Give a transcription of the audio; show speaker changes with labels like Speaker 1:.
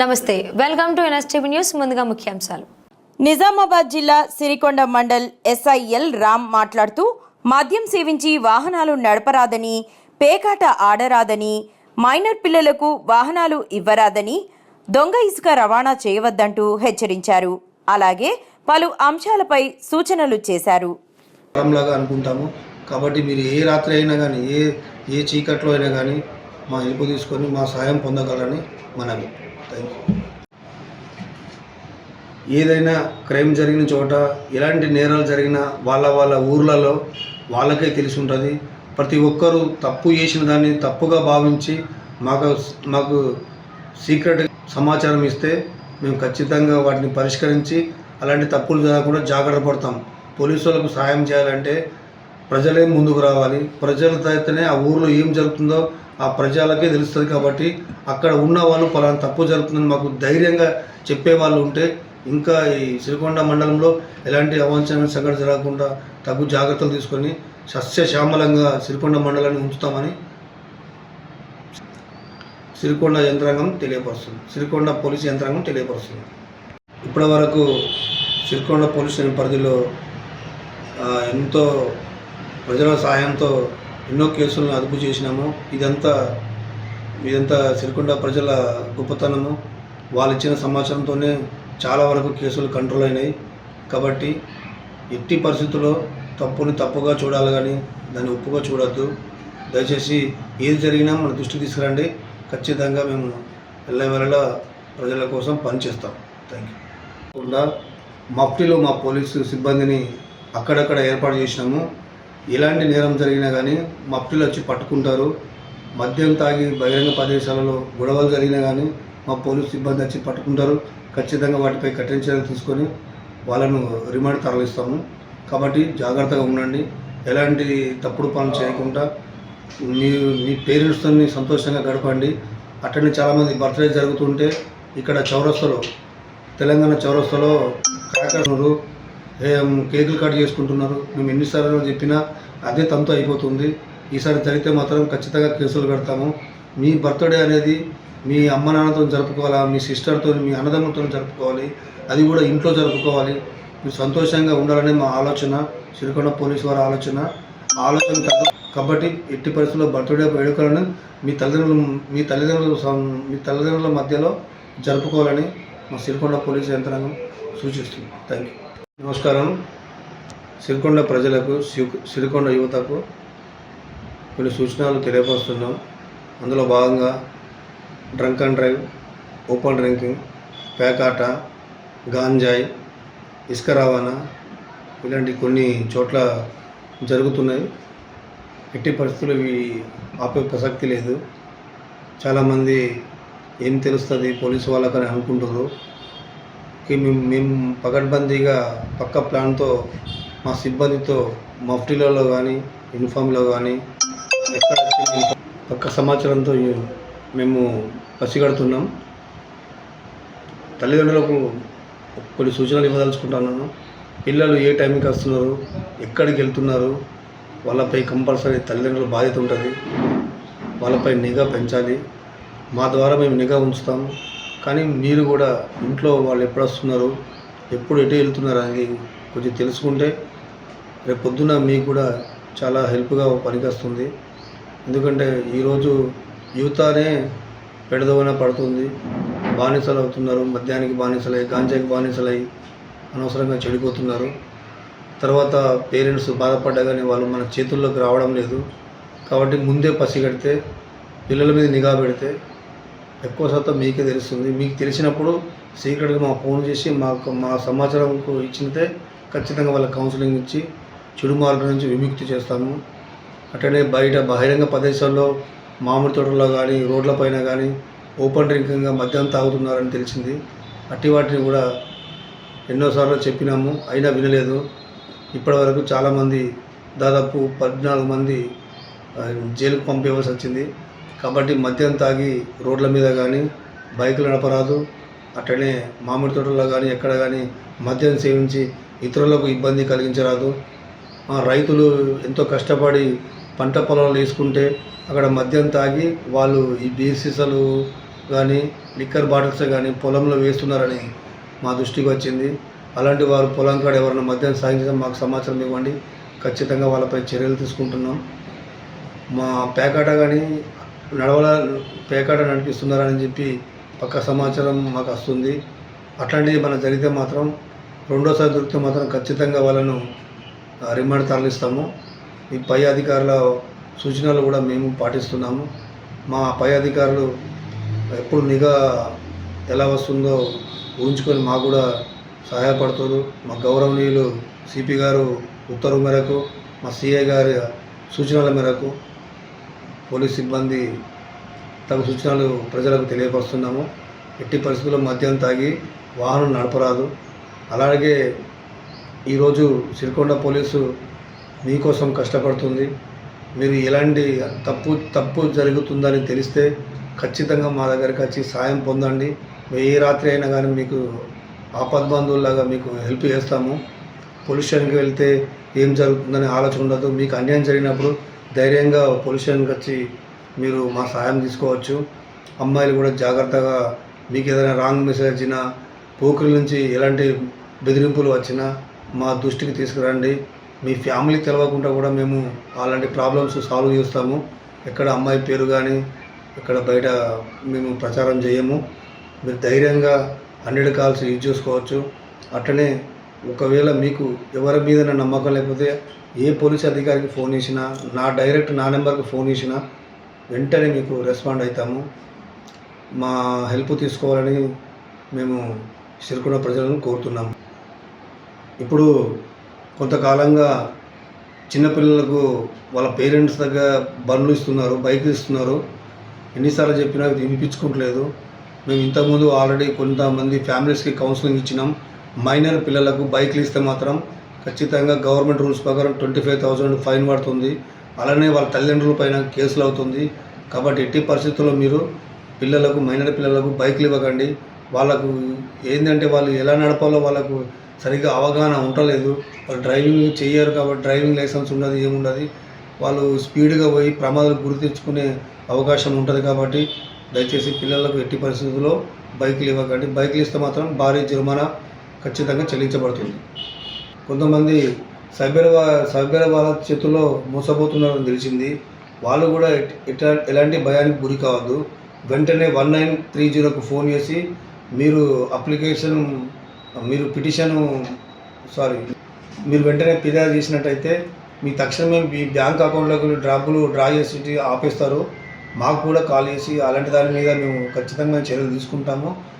Speaker 1: నమస్తే welcome to NSTV news ముందుగా ముఖ్యాంశాలు.
Speaker 2: నిజామాబాద్ జిల్లా సిరికొండ మండల్ ఎస్ఐఎల్ రామ్ మాట్లాడుతూ మద్యం సేవించి వాహనాలు నడపరాదని పేకాట ఆడరాదని మైనర్ పిల్లలకు వాహనాలు ఇవ్వరాదని దొంగ ఇసుక రవాణా చేయవద్దంటూ హెచ్చరించారు. అలాగే పలు అంశాలపై సూచనలు చేశారు.
Speaker 3: లాగా అనుకుంటాము. కాబట్టి మీరు ఏ రాత్రి అయినా కానీ ఏ ఏ చీకట్లో అయినా కానీ మా హెల్ప్ తీసుకొని మా సాయం పొందగలని మనవి. ఏదైనా క్రైమ్ జరిగిన చోట ఎలాంటి నేరాలు జరిగినా వాళ్ళ వాళ్ళ ఊర్లలో వాళ్ళకే తెలిసి ఉంటుంది. ప్రతి ఒక్కరూ తప్పు చేసిన దాన్ని తప్పుగా భావించి మాకు మాకు సీక్రెట్ సమాచారం ఇస్తే మేము ఖచ్చితంగా వాటిని పరిష్కరించి అలాంటి తప్పులు జరగకుండా జాగ్రత్త పడతాం. పోలీసు వాళ్ళకు సహాయం చేయాలంటే ప్రజలే ముందుకు రావాలి. ప్రజలతో అయితేనే ఆ ఊర్లో ఏం జరుగుతుందో ఆ ప్రజలకే తెలుస్తుంది కాబట్టి అక్కడ ఉన్న వాళ్ళు పలానా తప్పు జరుగుతుందని మాకు ధైర్యంగా చెప్పే వాళ్ళు ఉంటే ఇంకా ఈ సిరికొండ మండలంలో ఎలాంటి అవాంఛనీయ సంఘటన జరగకుండా తగు జాగ్రత్తలు తీసుకొని సస్యశ్యామలంగా సిరికొండ మండలాన్ని ఉంచుతామని సిరికొండ యంత్రాంగం తెలియపరుస్తుంది. సిరికొండ పోలీసు యంత్రాంగం తెలియపరుస్తుంది. ఇప్పటి వరకు సిరికొండ పోలీస్ స్టేషన్ పరిధిలో ఎంతో ప్రజల సహాయంతో ఎన్నో కేసులను అదుపు చేసినాము. ఇదంతా ఇదంతా సిరికొండ ప్రజల గొప్పతనము. వాళ్ళు ఇచ్చిన సమాచారంతోనే చాలా వరకు కేసులు కంట్రోల్ అయినాయి. కాబట్టి ఎట్టి పరిస్థితుల్లో తప్పుని తప్పుగా చూడాలి కానీ దాన్ని ఒప్పుగా చూడొద్దు. దయచేసి ఏది జరిగినా మన దృష్టికి తీసుకురండి. ఖచ్చితంగా మేము ఎల్లవేళలా ప్రజల కోసం పనిచేస్తాం. Thank you. కాకుండా మఫ్టీలో మా పోలీసు సిబ్బందిని అక్కడక్కడ ఏర్పాటు చేసినాము. ఎలాంటి నేరం జరిగినా కానీ మఫ్టీలు వచ్చి పట్టుకుంటారు. మద్యం తాగి బహిరంగ ప్రదేశాలలో గొడవలు జరిగినా కానీ మా పోలీస్ సిబ్బంది వచ్చి పట్టుకుంటారు. ఖచ్చితంగా వాటిపై కఠిన చర్యలు తీసుకొని వాళ్ళను రిమాండ్ తరలిస్తాము. కాబట్టి జాగ్రత్తగా ఉండండి. ఎలాంటి తప్పుడు పనులు చేయకుండా మీ మీ పేరెంట్స్తో సంతోషంగా గడపండి. అట్టని చాలామంది బర్త్డే జరుగుతుంటే ఇక్కడ చౌరస్తలో తెలంగాణ చౌరస్తలో క్రాకర్స్ కేకులు కట్ చేసుకుంటున్నారు. మేము ఎన్నిసార్లు చెప్పినా అదే తంతు అయిపోతుంది. ఈసారి జరిగితే మాత్రం ఖచ్చితంగా కేసులు పెడతాము. మీ బర్త్డే అనేది మీ అమ్మ నాన్నతో జరుపుకోవాలా మీ సిస్టర్తో మీ అన్నదమ్ములతో జరుపుకోవాలి అది కూడా ఇంట్లో జరుపుకోవాలి. మీరు సంతోషంగా ఉండాలనే మా ఆలోచన సిరికొండ పోలీస్ వారి ఆలోచన. ఆలోచన కాబట్టి ఎట్టి పరిస్థితుల్లో బర్త్డే వేడుకలను మీ తల్లిదండ్రులు మీ తల్లిదండ్రుల మీ తల్లిదండ్రుల మధ్యలో జరుపుకోవాలని మా సిరికొండ పోలీస్ యంత్రాంగం సూచిస్తుంది. థ్యాంక్ యూ నమస్కారం. సిరికొండ ప్రజలకు సిరికొండ యువతకు కొన్ని సూచనలు తెలియపరుస్తున్నాం. అందులో భాగంగా drunk and drive open drinking పేకాట గాంజాయ్ ఇసుక రవాణా ఇలాంటి కొన్ని చోట్ల జరుగుతున్నాయి. ఎట్టి పరిస్థితులు ఇవి ఆపే ప్రసక్తి లేదు. చాలామంది ఏం తెలుస్తుంది పోలీసు వాళ్ళకని అనుకుంటారు కి మేము మేము పకడ్బందీగా పక్క ప్లాన్తో మా సిబ్బందితో మఫ్టీలలో కానీ యూనిఫామ్లో కానీ ఎక్కడ పక్క సమాచారంతో మేము పసిగడుతున్నాం తల్లిదండ్రులకు కొన్ని సూచనలు ఇవ్వదలుచుకుంటున్నాను. పిల్లలు ఏ టైంకి వస్తున్నారు ఎక్కడికి వెళ్తున్నారు వాళ్ళపై కంపల్సరీ తల్లిదండ్రుల బాధ్యత ఉంటుంది. వాళ్ళపై నిఘా పెంచాలి. మా ద్వారా మేము నిఘా ఉంచుతాము కానీ మీరు కూడా ఇంట్లో వాళ్ళు ఎప్పుడు వస్తున్నారు ఎప్పుడు ఎటు వెళ్తున్నారు అనేది కొంచెం తెలుసుకుంటే రేపు పొద్దున మీకు కూడా చాలా హెల్ప్గా పనికొస్తుంది. ఎందుకంటే ఈరోజు యువతనే పెడదవన పడుతుంది. బానిసలు అవుతున్నారు మద్యానికి బానిసలై గాంజాకి బానిసలై అనవసరంగా చెడిపోతున్నారు. తర్వాత పేరెంట్స్ బాధపడ్డా కానీ వాళ్ళు మన చేతుల్లోకి రావడం లేదు. కాబట్టి ముందే పసిగడితే పిల్లల మీద నిఘా పెడితే ఎక్కువ శాతం మీకే తెలుస్తుంది. మీకు తెలిసినప్పుడు సీక్రెట్గా మా ఫోన్ చేసి మాకు మా సమాచారం ఇచ్చినతే ఖచ్చితంగా వాళ్ళ కౌన్సిలింగ్ ఇచ్చి చెడు మార్గం నుంచి విముక్తి చేస్తాము. అట్లనే బయట బహిరంగ ప్రదేశాల్లో మామిడి తోటల్లో కానీ రోడ్లపైన కానీ ఓపెన్ డ్రింకింగ్గా మద్యం తాగుతున్నారని తెలిసింది. అట్టి వాటిని కూడా ఎన్నోసార్లు చెప్పినాము. అయినా వినలేదు. ఇప్పటివరకు చాలామంది దాదాపు పద్నాలుగు మంది జైలుకు పంపేయవలసి వచ్చింది. కాబట్టి మద్యం తాగి రోడ్ల మీద కానీ బైకులు నడపరాదు. అట్లనే మామిడి తోటల్లో కానీ ఎక్కడ కానీ మద్యం సేవించి ఇతరులకు ఇబ్బంది కలిగించరాదు. రైతులు ఎంతో కష్టపడి పంట పొలాలు వేసుకుంటే అక్కడ మద్యం తాగి వాళ్ళు ఈ బీర్ సీసాలు కానీ లిక్కర్ బాటిల్స్ కానీ పొలంలో వేస్తున్నారని మా దృష్టికి వచ్చింది. అలాంటి వారు పొలం కాడ ఎవరైనా మద్యం సాగించడం మాకు సమాచారం ఇవ్వండి. ఖచ్చితంగా వాళ్ళపై చర్యలు తీసుకుంటున్నాం. మా పేకాట కానీ నడవల పేకాట నడిపిస్తున్నారని చెప్పి పక్క సమాచారం మాకు వస్తుంది. అట్లాంటివి మన జరిగితే మాత్రం రెండోసారి దొరికితే మాత్రం ఖచ్చితంగా వాళ్ళను రిమాండ్ తరలిస్తాము. ఈ పై అధికారుల సూచనలు కూడా మేము పాటిస్తున్నాము. మా పై అధికారులు ఎప్పుడు నిఘా ఎలా వస్తుందో ఊహించుకొని మాకు కూడా సహాయపడుతారు. మా గౌరవనీయులు సిపి గారు ఉత్తర్వు మేరకు మా సిఐ గారి సూచనల మేరకు పోలీస్ సిబ్బంది తగు సూచనలు ప్రజలకు తెలియపరుస్తున్నాము. ఎట్టి పరిస్థితుల్లో మద్యం తాగి వాహనం నడపరాదు. అలాగే ఈరోజు సిరికొండ పోలీసు మీకోసం కష్టపడుతుంది. మీరు ఎలాంటి తప్పు తప్పు జరుగుతుందని తెలిస్తే ఖచ్చితంగా మా దగ్గరికి వచ్చి సాయం పొందండి. ఏ రాత్రి అయినా కానీ మీకు ఆపద్బంధువులాగా మీకు హెల్ప్ చేస్తాము. పోలీస్ స్టేషన్కి వెళ్తే ఏం జరుగుతుందని ఆలోచన ఉండదు. మీకు అన్యాయం జరిగినప్పుడు ధైర్యంగా పోలీస్ స్టేషన్కి వచ్చి మీరు మా సహాయం తీసుకోవచ్చు. అమ్మాయిలు కూడా జాగ్రత్తగా మీకు ఏదైనా రాంగ్ మెసేజ్ వచ్చినా పోకుల నుంచి ఎలాంటి బెదిరింపులు వచ్చినా మా దృష్టికి తీసుకురండి. మీ ఫ్యామిలీ తెలవకుండా కూడా మేము అలాంటి ప్రాబ్లమ్స్ సాల్వ్ చేస్తాము. ఎక్కడ అమ్మాయి పేరు కానీ ఇక్కడ బయట మేము ప్రచారం చేయము. మీరు ధైర్యంగా హండ్రెడ్ కాల్స్ యూజ్ చేసుకోవచ్చు. అట్లనే ఒకవేళ మీకు ఎవరి మీద నమ్మకం లేకపోతే ఏ పోలీస్ అధికారికి ఫోన్ చేసినా నా డైరెక్ట్ నా నెంబర్కి ఫోన్ చేసినా వెంటనే మీకు రెస్పాండ్ అవుతాము మా హెల్ప్ తీసుకోవాలని మేము సిరికొండ ప్రజలను కోరుతున్నాము. ఇప్పుడు కొంతకాలంగా చిన్నపిల్లలకు వాళ్ళ పేరెంట్స్ దగ్గర బండ్లు ఇస్తున్నారు బైక్ ఇస్తున్నారు. ఎన్నిసార్లు చెప్పినా వినిపించుకోవట్లేదు. మేము ఇంతకుముందు ఆల్రెడీ కొంతమంది ఫ్యామిలీస్కి కౌన్సిలింగ్ ఇచ్చినాం. మైనర్ పిల్లలకు బైక్లు ఇస్తే మాత్రం ఖచ్చితంగా గవర్నమెంట్ రూల్స్ ప్రకారం ట్వంటీ ఫైవ్ థౌజండ్ ఫైన్ పడుతుంది. అలానే వాళ్ళ తల్లిదండ్రుల పైన కేసులు అవుతుంది. కాబట్టి ఎట్టి పరిస్థితుల్లో మీరు పిల్లలకు మైనర్ పిల్లలకు బైక్లు ఇవ్వకండి. వాళ్ళకు ఏంటంటే వాళ్ళు ఎలా నడపాలో వాళ్ళకు సరిగ్గా అవగాహన ఉండలేదు. వాళ్ళు డ్రైవింగ్ చేయరు కాబట్టి డ్రైవింగ్ లైసెన్స్ ఉండదు ఏముండదు. వాళ్ళు స్పీడ్గా పోయి ప్రమాదాలు గురి తెచ్చుకునే అవకాశం ఉంటుంది కాబట్టి దయచేసి పిల్లలకు ఎట్టి పరిస్థితుల్లో బైకులు ఇవ్వకండి. బైకులు ఇస్తే మాత్రం భారీ జరిమానా ఖచ్చితంగా చెల్లించబడుతుంది. కొంతమంది సభ్యుల సభ్యుల వాళ్ళ చేతుల్లో మోసపోతున్నారని తెలిసింది. వాళ్ళు కూడా ఎట్లా ఎలాంటి భయానికి గురి కావద్దు. వెంటనే వన్ నైన్ త్రీ జీరోకు ఫోన్ చేసి మీరు అప్లికేషన్ మీరు పిటిషన్ సారీ మీరు వెంటనే ఫిర్యాదు చేసినట్టయితే మీ తక్షణమే మీ బ్యాంక్ అకౌంట్లోకి డ్రాపులు డ్రా చేసి ఆపేస్తారు. మాకు కూడా కాల్ చేసి అలాంటి దాని మీద మేము ఖచ్చితంగా చర్యలు తీసుకుంటాము.